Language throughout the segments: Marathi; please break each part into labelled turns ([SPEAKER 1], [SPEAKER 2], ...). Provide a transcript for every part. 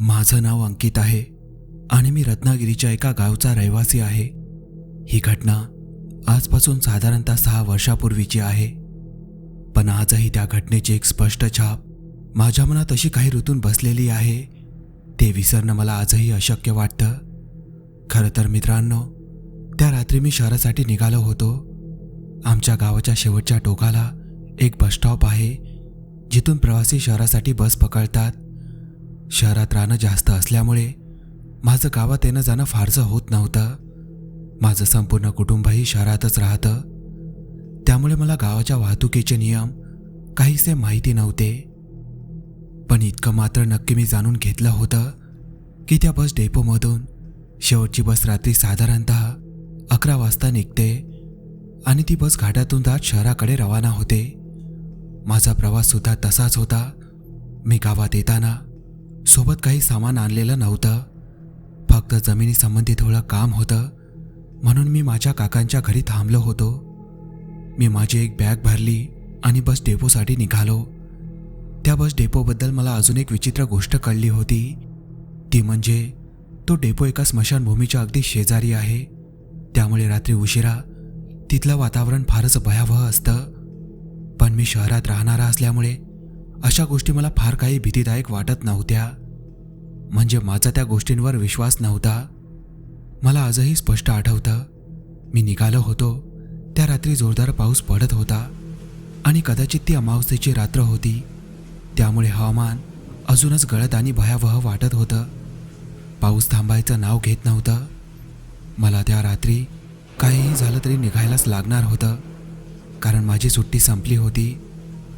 [SPEAKER 1] माझं नाव अंकित आहे आणि मी रत्नागिरीच्या एका गावचा रहिवासी आहे. ही घटना आजपासून साधारणतः सहा वर्षापूर्वीची आहे. पण आजही त्या घटनेची एक स्पष्ट छाप माझ्या मनात अशी काही ऋतून बसलेली आहे ते विसरणं मला आजही अशक्य वाटतं. खरं तर मित्रांनो त्या रात्री मी शहरासाठी निघालो होतो. आमच्या गावाच्या शेवटच्या टोकाला एक बसस्टॉप आहे जिथून प्रवासी शहरासाठी बस पकडतात. शहरात राहणं जास्त असल्यामुळे माझं गावात येणं जाणं फारसं होत नव्हतं. माझं संपूर्ण कुटुंबही शहरातच राहतं. त्यामुळे मला गावाच्या वाहतुकीचे नियम काहीसे माहिती नव्हते. पण इतकं मात्र नक्की मी जाणून घेतलं होतं की त्या बस डेपोमधून शेवटची बस रात्री साधारणतः अकरा वाजता निघते आणि ती बस घाटातून जात शहराकडे रवाना होते. माझा प्रवाससुद्धा तसाच होता. मी गावात येताना सोबत काही सामान आणलेलं नव्हतं. फक्त जमिनीसंबंधी थोडं काम होतं. म्हणून मी माझ्या काकांच्या घरी थांबलो होतो. मी माझी एक बॅग भरली आणि बस डेपोसाठी निघालो. त्या बस डेपोबद्दल मला अजून एक विचित्र गोष्ट कळली होती. ती म्हणजे तो डेपो एका स्मशानभूमीच्या अगदी शेजारी आहे. त्यामुळे रात्री उशिरा तिथलं वातावरण फारच भयावह असतं. पण मी शहरात राहणारा असल्यामुळे अशा गोष्टी मला फार काही भीतीदायक वाटत नव्हत्या. म्हणजे माझा त्या गोष्टींवर विश्वास नव्हता. मला आजही स्पष्ट आठवतं मी निघालो होतो त्या रात्री जोरदार पाऊस पडत होता आणि कदाचित ती अमावस्येची रात्र होती. त्यामुळे हवामान अजूनच गळत आणि भयावह वाटत होतं. पाऊस थांबायचं नाव घेत नव्हतं. मला त्या रात्री काहीही झालं तरी निघायलाच लागणार होतं. कारण माझी सुट्टी संपली होती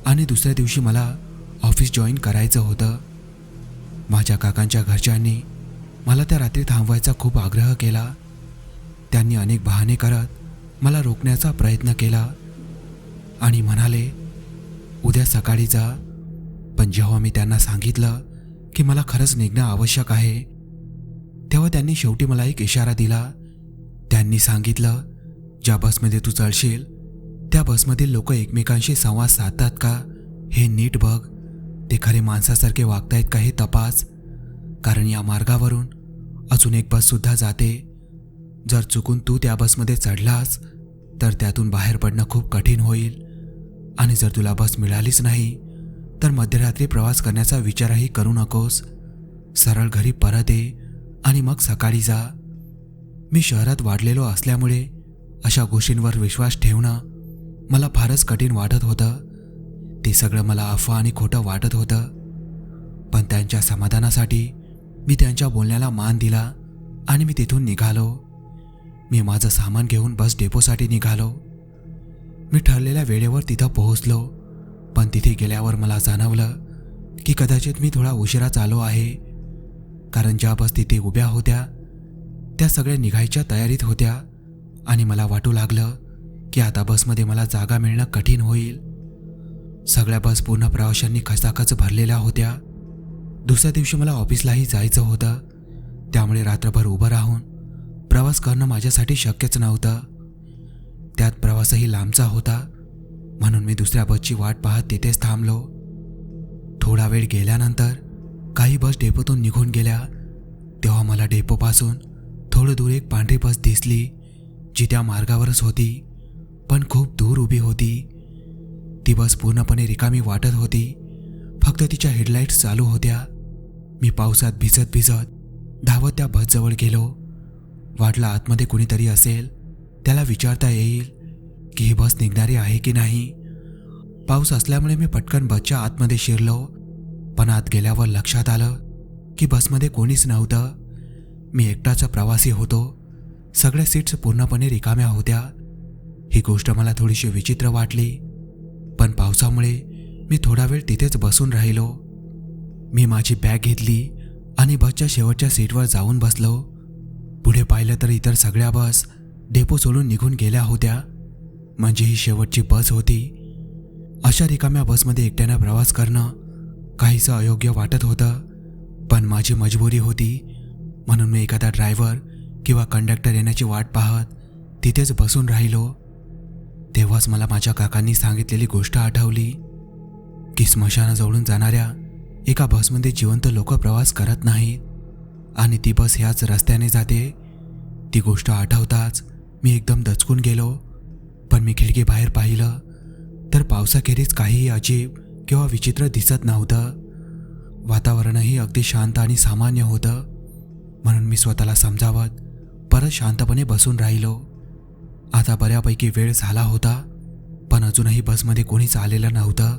[SPEAKER 1] आणि दुसऱ्या दिवशी मला ऑफिस जॉईन करायचं होतं. माझ्या काकांच्या घरच्यांनी मला त्या रात्री थांबवायचा खूप आग्रह केला. त्यांनी अनेक बहाणे करत मला रोखण्याचा प्रयत्न केला आणि म्हणाले उद्या सकाळी जा. पण जेव्हा मी त्यांना सांगितलं की मला खरंच निघणं आवश्यक आहे तेव्हा त्यांनी शेवटी मला एक इशारा दिला. त्यांनी सांगितलं ज्या बसमध्ये तू चढशील त्या बसमधील लोक एकमेकांशी संवाद साधतात का? हे नीट बघ. ते खरे माणसासारखे वागतायत का हे तपास. कारण या मार्गावरून अजून एक बससुद्धा जाते. जर चुकून तू त्या बसमध्ये चढलास तर त्यातून बाहेर पडणं खूप कठीण होईल. आणि जर तुला बस मिळालीच नाही तर मध्यरात्री प्रवास करण्याचा विचारही करू नकोस. सरळ घरी परत ये. आणि मग सकाळी जा. मी शहरात वाढलेलो असल्यामुळे अशा गोष्टींवर विश्वास ठेवणं मला फारच कठीण वाटत होतं. ते सगळं मला अफवा आणि खोटं वाटत होतं. पण त्यांच्या समाधानासाठी मी त्यांच्या बोलण्याला मान दिला आणि मी तिथून निघालो. मी माझं सामान घेऊन बस डेपोसाठी निघालो. मी ठरलेल्या वेळेवर तिथं पोहोचलो पण तिथे गेल्यावर मला जाणवलं की कदाचित मी थोडा उशिरा चालो आहे. कारण ज्या बस तिथे उभ्या होत्या त्या सगळ्या निघायच्या तयारीत होत्या. आणि मला वाटू लागलं की आता बसमध्ये मला जागा मिळणं कठीण होईल. सगळ्या बस पूर्ण प्रवाशांनी खचाखच भरलेल्या होत्या. दुसऱ्या दिवशी मला ऑफिसलाही जायचं होतं. त्यामुळे रात्रभर उभं राहून प्रवास करणं माझ्यासाठी शक्यच नव्हतं. त्यात प्रवासही लांबचा होता. म्हणून मी दुसऱ्या बसची वाट पाहत तिथेच थांबलो. थोडा वेळ गेल्यानंतर काही बस डेपोतून निघून गेल्या. तेव्हा मला डेपोपासून थोडं दूर एक पांढरी बस दिसली जी त्या मार्गावरच होती पण खूप दूर उभी होती. ती बस पूर्णपणे रिकामी वाटत होती. फक्त तिच्या हेडलाईट्स चालू होत्या. मी पावसात भिजत भिजत धावत त्या बसजवळ गेलो. वाटला आतमध्ये कुणीतरी असेल त्याला विचारता येईल की ही बस निघणारी आहे की नाही. पाऊस असल्यामुळे मी पटकन बसच्या आतमध्ये शिरलो. पण आत गेल्यावर लक्षात आलं की बसमध्ये कोणीच नव्हतं. मी एकटाचा प्रवासी होतो. सगळ्या सीट्स पूर्णपणे रिकाम्या होत्या. ही गोष्ट मला थोडीशी विचित्र वाटली. पण पावसामुळे मी थोडा वेळ तिथेच बसून राहिलो. मी माझी बॅग घेतली आणि बसच्या शेवटच्या सीटवर जाऊन बसलो. पुढे पाहिलं तर इतर सगळ्या बस डेपो सोडून निघून गेल्या होत्या. म्हणजे ही शेवटची बस होती. अशा रिकाम्या बसमध्ये एकट्यानं प्रवास करणं काहीसं अयोग्य वाटत होतं पण माझी मजबुरी होती. म्हणून मी एखादा ड्रायव्हर किंवा कंडक्टर येण्याची वाट पाहत तिथेच बसून राहिलो. तेव्हाच मला माझ्या काकांनी सांगितलेली गोष्ट आठवली की स्मशानाजवळून जाणाऱ्या एका बसमध्ये जिवंत लोक प्रवास करत नाहीत आणि ती बस ह्याच रस्त्याने जाते. ती गोष्ट आठवताच मी एकदम दचकून गेलो पण मी खिडकी बाहेर पाहिलं तर पावसाखेरीज काहीही अजीब किंवा विचित्र दिसत नव्हतं. वातावरणही अगदी शांत आणि सामान्य होतं. म्हणून मी स्वतःला समजावत परत शांतपणे बसून राहिलो. आता बऱ्यापैकी वेळ झाला होता पण अजूनही बसमध्ये कोणीच आलेलं नव्हतं.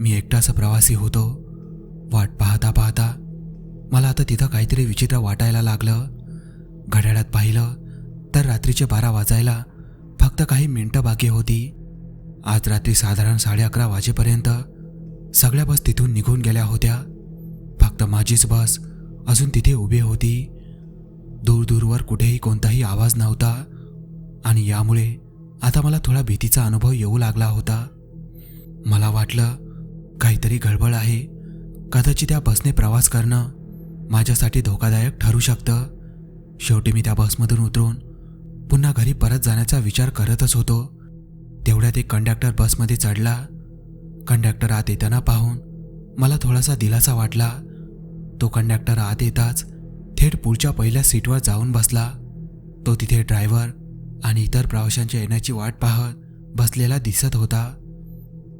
[SPEAKER 1] मी एकटाच प्रवासी होतो. वाट पाहता पाहता मला आता तिथं काहीतरी विचित्र वाटायला लागलं. घड्याळात पाहिलं तर रात्रीचे बारा वाजायला फक्त काही मिनटं बाकी होती. आज रात्री साधारण साडे अकरा वाजेपर्यंत सगळ्या बस तिथून निघून गेल्या होत्या. फक्त माझीच बस अजून तिथे उभी होती. दूर दूरवर कुठेही कोणताही आवाज नव्हता. आणि यामुळे आता मला थोडा भीतीचा अनुभव येऊ लागला होता. मला वाटलं काहीतरी गडबड आहे. कदाचित त्या बसने प्रवास करणं माझ्यासाठी धोकादायक ठरू शकतं. शेवटी मी त्या बसमधून उतरून पुन्हा घरी परत जाण्याचा विचार करतच होतो. तेवढ्यात एक कंडक्टर बसमध्ये चढला. कंडक्टर आत येताना पाहून मला थोडासा दिलासा वाटला. तो कंडक्टर आत येताच थेट पुढच्या पहिल्या सीटवर जाऊन बसला. तो तिथे ड्रायव्हर आणि इतर प्रवाशांच्या येण्याची वाट पाहत बसलेला दिसत होता.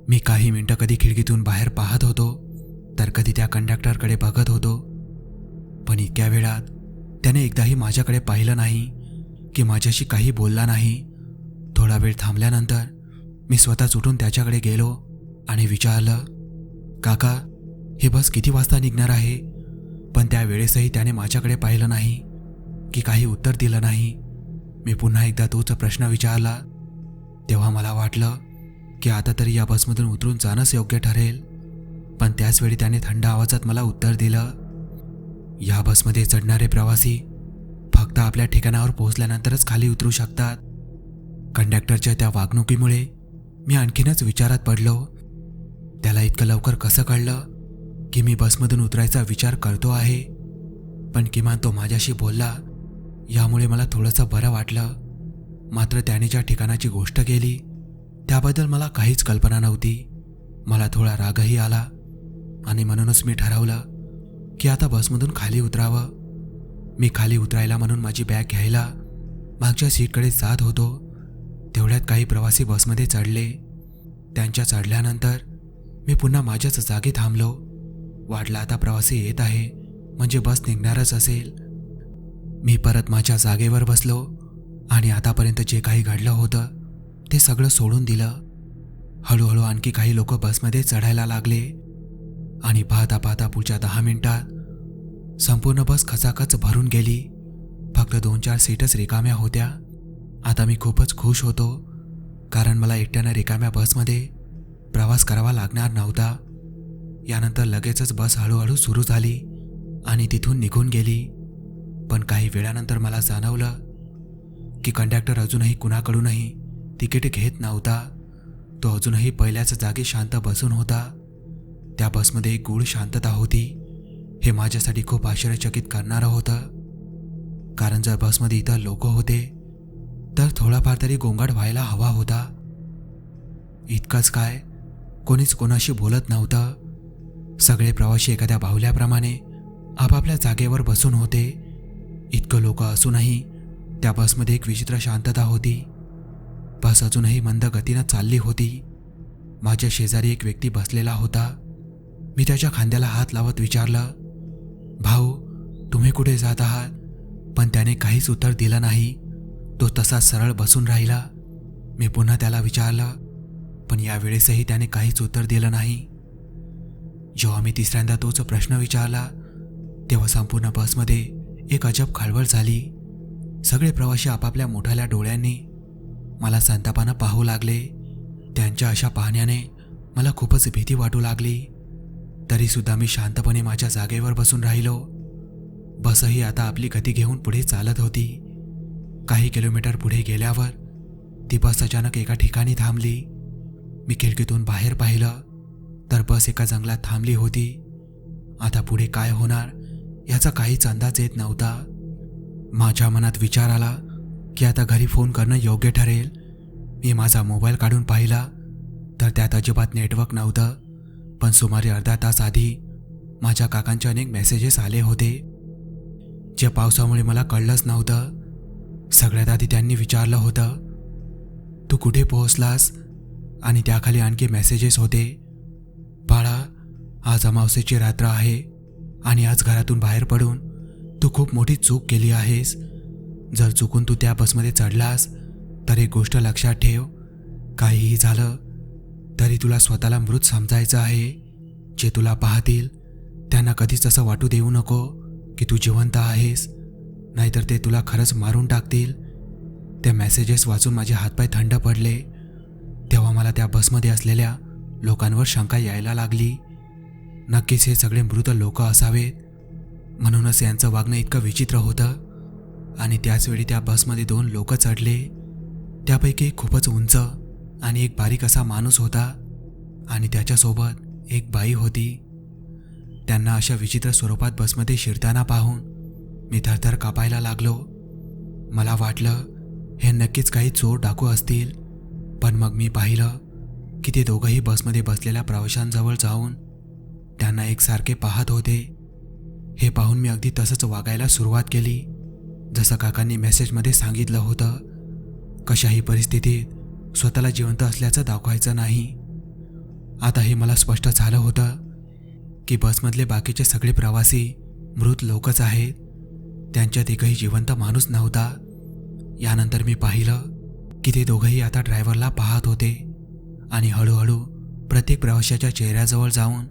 [SPEAKER 1] मी काही मिनटं कधी खिडकीतून बाहेर पाहत होतो तर कधी त्या कंडक्टरकडे बघत होतो. पण इतक्या वेळात त्याने एकदाही माझ्याकडे पाहिलं नाही की माझ्याशी काही बोलला नाही. थोडा वेळ थांबल्यानंतर मी स्वतःच उठून त्याच्याकडे गेलो. आणि विचारलं काका ही बस किती वाजता निघणार आहे? पण त्या वेळेसही त्याने माझ्याकडे पाहिलं नाही की काही उत्तर दिलं नाही. मी पुन्हा एकदा तोच प्रश्न विचारला. तेव्हा मला वाटलं की आता तरी या बसमधून उतरून जाणंच योग्य ठरेल. पण त्याचवेळी त्याने थंड आवाजात मला उत्तर दिलं या बसमध्ये चढणारे प्रवासी फक्त आपल्या ठिकाणावर पोहोचल्यानंतरच खाली उतरू शकतात. कंडक्टरच्या त्या वागणुकीमुळे मी आणखीनच विचारात पडलो. त्याला इतकं लवकर कसं कळलं? की मी बसमधून उतरायचा विचार करतो आहे. पण किमान तो माझ्याशी बोलला. यामुळे मला थोडंसं बरं वाटलं. मात्र त्याने ज्या ठिकाणाची गोष्ट केली त्याबद्दल मला काहीच कल्पना नव्हती. मला थोडा रागही आला. आणि म्हणूनच मी ठरवलं की आता बसमधून खाली उतरावं. मी खाली उतरायला म्हणून माझी बॅग घ्यायला मागच्या सीटकडे जात होतो. तेवढ्यात काही प्रवासी बसमध्ये चढले. त्यांच्या चढल्यानंतर मी पुन्हा माझ्याच जागी थांबलो. वाटलं आता प्रवासी येत आहे म्हणजे बस निघणारच असेल. मी परत माझ्या जागेवर बसलो आणि आतापर्यंत जे काही घडलं होतं ते सगळं सोडून दिलं. हळूहळू आणखी काही लोक बसमध्ये चढायला लागले. आणि पाहता पाहता पुढच्या दहा मिनिटात संपूर्ण बस खचाखच भरून गेली. फक्त दोन चार सीटच रिकाम्या होत्या. आता मी खूपच खुश होतो कारण मला एकट्यानं रिकाम्या बसमध्ये प्रवास करावा लागणार नव्हता. यानंतर लगेचच बस हळूहळू सुरू झाली आणि तिथून निघून गेली. पण काही वेळानंतर मला जाणवलं की कंडक्टर अजूनही कुणाकडूनही तिकीट घेत नव्हता. तो अजूनही पहिल्याच जागी शांत बसून होता. त्या बसमध्ये एक गूढ शांतता होती. हे माझ्यासाठी खूप आश्चर्यचकित करणारं होतं. कारण जर बसमध्ये इतर लोक होते तर थोडाफार तरी गोंगाट व्हायला हवा होता. इतकंच काय कोणीच कोणाशी बोलत नव्हतं. सगळे प्रवासी एखाद्या बाहुल्याप्रमाणे आपापल्या जागेवर बसून होते. इतकं लोक असूनही त्या बसमध्ये एक विचित्र शांतता होती. बस अजूनही मंद गतीनं चालली होती. माझ्या शेजारी एक व्यक्ती बसलेला होता. मी त्याच्या खांद्याला हात लावत विचारलं भाऊ तुम्ही कुठे जात आहात? पण त्याने काहीच उत्तर दिलं नाही. तो तसा सरळ बसून राहिला. मी पुन्हा त्याला विचारलं पण यावेळेसही त्याने काहीच उत्तर दिलं नाही. जेव्हा मी तिसऱ्यांदा तोच प्रश्न विचारला तेव्हा संपूर्ण बसमध्ये एक अजब खळबळ झाली. सगळे प्रवासी आपापल्या मोठाल्या डोळ्यांनी मला संतापानं पाहू लागले. त्यांच्या अशा पाहण्याने मला खूपच भीती वाटू लागली. तरीसुद्धा मी शांतपणे माझ्या जागेवर बसून राहिलो. बसही आता आपली गती घेऊन पुढे चालत होती. काही किलोमीटर पुढे गेल्यावर ती बस अचानक एका ठिकाणी थांबली. मी खिडकीतून बाहेर पाहिलं तर बस एका जंगलात थांबली होती. आता पुढे काय होणार याचा काहीच अंदाज येत नव्हता. माझ्या मनात विचार आला की आता घरी फोन करणं योग्य ठरेल. मी माझा मोबाईल काढून पाहिला तर त्यात अजिबात नेटवर्क नव्हतं. पण सुमारे अर्धा तास आधी माझ्या काकांचे अनेक मेसेजेस आले होते जे पावसामुळे मला कळलंच नव्हतं. सगळ्यात आधी त्यांनी विचारलं होतं तू कुठे पोहोचलास? आणि त्याखाली आणखी मेसेजेस होते. बाळा आज अमावस्येची रात्र आहे आणि आज घरातून बाहेर पडून तू खूप मोठी चूक केली आहेस. जर चुकून तू त्या बसमध्ये चढलास तर एक गोष्ट लक्षात ठेव. काहीही झालं तरी तुला स्वतःला मृत समजायचं आहे. जे तुला पाहतील त्यांना कधीच असं वाटू देऊ नको की तू जिवंत आहेस. नाहीतर ते तुला खरंच मारून टाकतील. त्या मेसेजेस वाचून माझे हातपाय थंड पडले. तेव्हा मला त्या बसमध्ये असलेल्या लोकांवर शंका यायला लागली. नक्कीच हे सगळे मृत लोक असावेत म्हणूनच यांचं वागणं इतकं विचित्र होतं. आणि त्याचवेळी त्या बसमध्ये दोन लोक चढले. त्यापैकी खूपच उंच आणि एक बारीक असा माणूस होता आणि त्याच्यासोबत एक बाई होती. त्यांना अशा विचित्र स्वरूपात बसमध्ये शिरताना पाहून मी थरथर कापायला लागलो. मला वाटलं हे नक्कीच काही चोर डाकू असतील. पण मग मी पाहिलं की ते दोघंही बसमध्ये बसलेल्या प्रवाशांजवळ जाऊन त्यांना एकसारखे पाहत होते. हे पाहून मी अगदी तसंच वागायला सुरुवात केली. जसं काकांनी मेसेजमध्ये सांगितलं होतं कशाही परिस्थितीत स्वतःला जिवंत असल्याचं दाखवायचं नाही. आता हे मला स्पष्ट झालं होतं की बसमधले बाकीचे सगळे प्रवासी मृत लोकच आहेत. त्यांच्यात एकही जिवंत माणूस नव्हता. यानंतर मी पाहिलं की ते दोघंही आता ड्रायव्हरला पाहत होते आणि हळूहळू प्रत्येक प्रवाशाच्या चेहऱ्याजवळ जाऊन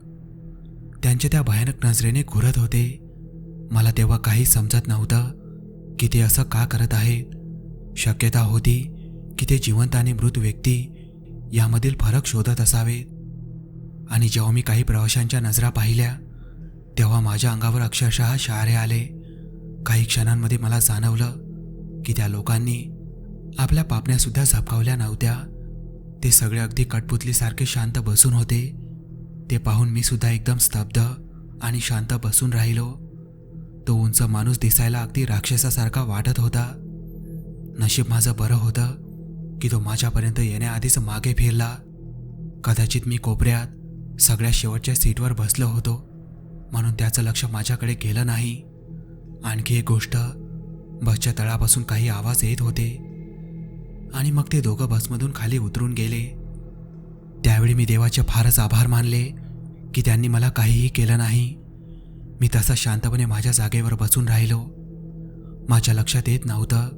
[SPEAKER 1] त्यांच्या त्या भयानक नजरेने घुरत होते. मला तेव्हा काही समजत नव्हतं की ते असं का करत आहेत शक्यता होती की ते जिवंत आणि मृत व्यक्ती यामधील फरक शोधत असावेत आणि जेव्हा मी काही प्रवाशांच्या नजरा पाहिल्या तेव्हा माझ्या अंगावर अक्षरशः शहारे आले. काही क्षणांमध्ये मला जाणवलं की त्या लोकांनी आपल्या पापण्यासुद्धा झपकावल्या नव्हत्या. ते सगळे अगदी कटपुतलीसारखे शांत बसून होते. ते पाहून मी सुद्धा एकदम स्तब्ध आणि शांत बसून राहिलो. तो उंच माणूस दिसायला अगदी राक्षसासारखा वाटत होता. नशीब माझं बरं होतं की तो माझ्यापर्यंत येण्याआधीच मागे फिरला. कदाचित मी कोपऱ्यात सगळ्या शेवटच्या सीटवर बसलो होतो म्हणून त्याचं लक्ष माझ्याकडे गेलं नाही. आणखी एक गोष्ट बसच्या तळापासून काही आवाज येत होते. आणि मग ते दोघं बसमधून खाली उतरून गेले. त्यावेळी मी देवाचे फारच आभार मानले की त्यांनी मला काहीही केलं नाही. मी तसा शांतपणे माझ्या जागेवर बसून राहिलो. माझ्या लक्षात येत नव्हतं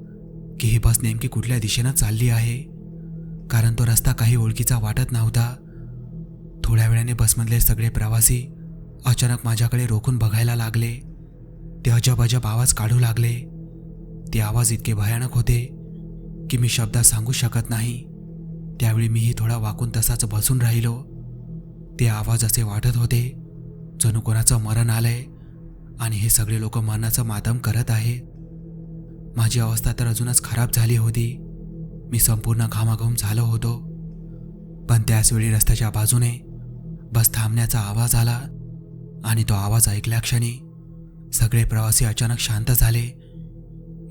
[SPEAKER 1] की ही बस नेमकी कुठल्या दिशेनं चालली आहे. कारण तो रस्ता काही ओळखीचा वाटत नव्हता. थोड्या वेळाने बसमधले सगळे प्रवासी अचानक माझ्याकडे रोखून बघायला लागले. ते अजब अजब आवाज काढू लागले. ते आवाज इतके भयानक होते की मी शब्दात सांगू शकत नाही. त्यावेळी मीही थोडा वाकून तसाच बसून राहिलो. ते आवाज असे वाटत होते. जणू कोणाचं मरण आलंय आणि हे सगळे लोक मरणाचं मातम करत आहे माझी अवस्था तर अजूनच खराब झाली होती. मी संपूर्ण घामाघूम झालो होतो. पण त्याचवेळी रस्त्याच्या बाजूने बस थांबण्याचा आवाज आला आणि तो आवाज ऐकल्या क्षणी सगळे प्रवासी अचानक शांत झाले.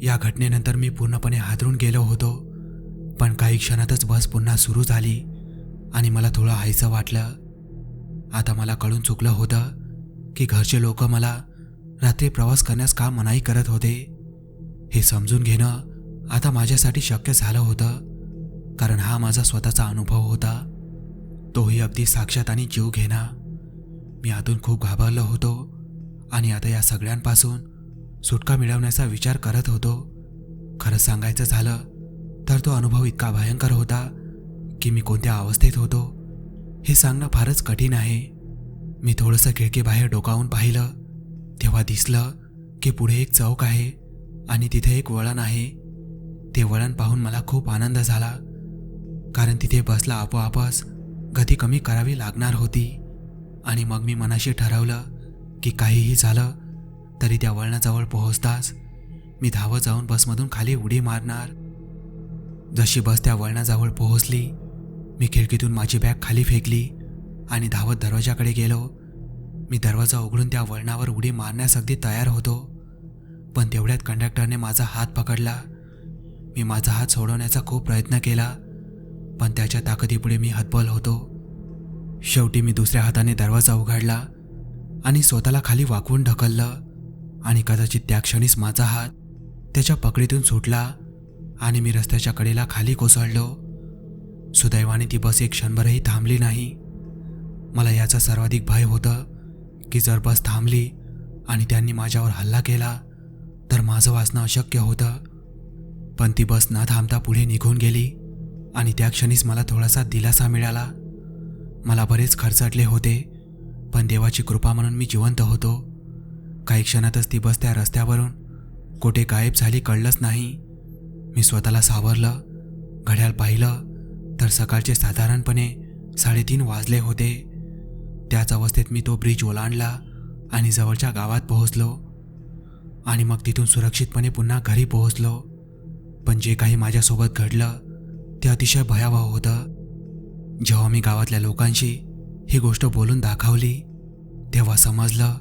[SPEAKER 1] या घटनेनंतर मी पूर्णपणे हादरून गेलो होतो पण काही क्षणातच बस पुन्हा सुरू झाली आणि मला थोडं हायचं वाटलं. आता मला कळून चुकलं होतं की घरचे लोक मला रात्री प्रवास करण्यास का मनाई करत होते हे समजून घेणं आता माझ्यासाठी शक्य झालं होतं कारण हा माझा स्वतःचा अनुभव होता. तोही अगदी साक्षात आणि जीव घेणा. मी आतून खूप घाबरलो होतो आणि आता या सगळ्यांपासून सुटका मिळवण्याचा विचार करत होतो. खरं सांगायचं झालं तर तो अनुभव इतका भयंकर होता की मी कोणत्या अवस्थेत होतो हे सांगणं फारच कठीण आहे. मी थोडंसं खिडकीबाहेर डोकावून पाहिलं तेव्हा दिसलं की पुढे एक चौक आहे आणि तिथे एक वळण आहे. ते वळण पाहून मला खूप आनंद झाला कारण तिथे बसला आपोआपच गती कमी करावी लागणार होती. आणि मग मी मनाशी ठरवलं की काहीही झालं तरी त्या वळणाजवळ पोहोचताच मी धावत जाऊन बसमधून खाली उडी मारणार. जशी बस त्या वळणाजवळ पोहोचली मी खिडकीतून माझी बॅग खाली फेकली आणि धावत दरवाजाकडे गेलो. मी दरवाजा उघडून त्या वळणावर उडी मारण्यास अगदी तयार होतो पण तेवढ्यात कंडक्टरने माझा हात पकडला. मी माझा हात सोडवण्याचा खूप प्रयत्न केला पण त्याच्या ताकदीपुढे मी हतबल होतो. शेवटी मी दुसऱ्या हाताने दरवाजा उघडला आणि स्वतःला खाली वाकवून ढकललं. आणि कदाचित त्या क्षणीच माझा हात त्याच्या पकडीतून सुटला आणि मी रस्त्याच्या कडेला खाली कोसळलो. सुदैवाने ती बस एक क्षणभरही थांबली नाही. मला याचा सर्वाधिक भय होतं की जर बस थांबली आणि त्यांनी माझ्यावर हल्ला केला तर माझं वाचणं अशक्य होतं. पण ती बस न थांबता पुढे निघून गेली आणि त्या क्षणीच मला थोडासा दिलासा मिळाला. मला बरेच खर्चटले होते पण देवाची कृपा म्हणून मी जिवंत होतो. काही क्षणातच ती बस त्या रस्त्यावरून. कुठे गायब झाली कळलंच नाही. मी स्वतःला सावरलं घड्याळ पाहिलं तर सकाळचे साधारणपणे साडेतीन वाजले होते. त्याच अवस्थेत मी तो ब्रिज ओलांडला आणि जवळच्या गावात पोहोचलो. आणि मग तिथून सुरक्षितपणे पुन्हा घरी पोहोचलो. पण जे काही माझ्यासोबत घडलं ते अतिशय भयावह होतं. जेव्हा मी गावातल्या लोकांशी ही गोष्ट बोलून दाखवली तेव्हा समजलं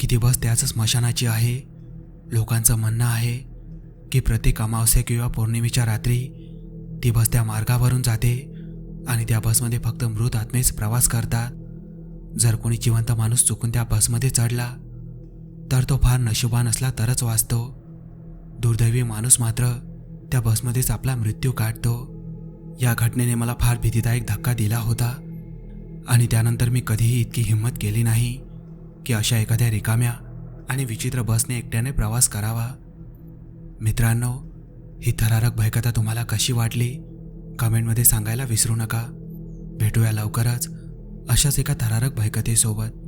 [SPEAKER 1] की ती बस त्याच स्मशानाची आहे. लोकांचं म्हणणं आहे की प्रत्येक अमावस्या किंवा पौर्णिमेच्या रात्री ती बस त्या मार्गावरून जाते आणि त्या बसमध्ये फक्त मृत आत्मेच प्रवास करतात. जर कोणी जिवंत माणूस चुकून त्या बसमध्ये चढला तर तो फार नशिबान असला तरच वाचतो. दुर्दैवी माणूस मात्र त्या बसमध्येच आपला मृत्यू काढतो. या घटनेने मला फार भीतीदायक धक्का दिला होता आणि त्यानंतर मी कधीही इतकी हिंमत केली नाही. की अशा एखाद्या रिकाम्या आणि विचित्र बसने एकट्याने प्रवास करावा? मित्रांनो ही थरारक भयकथा तुम्हाला कशी वाटली? कमेंटमध्ये सांगायला विसरू नका. भेटूया लवकरच अशाच एका थरारक भयकथेसोबत.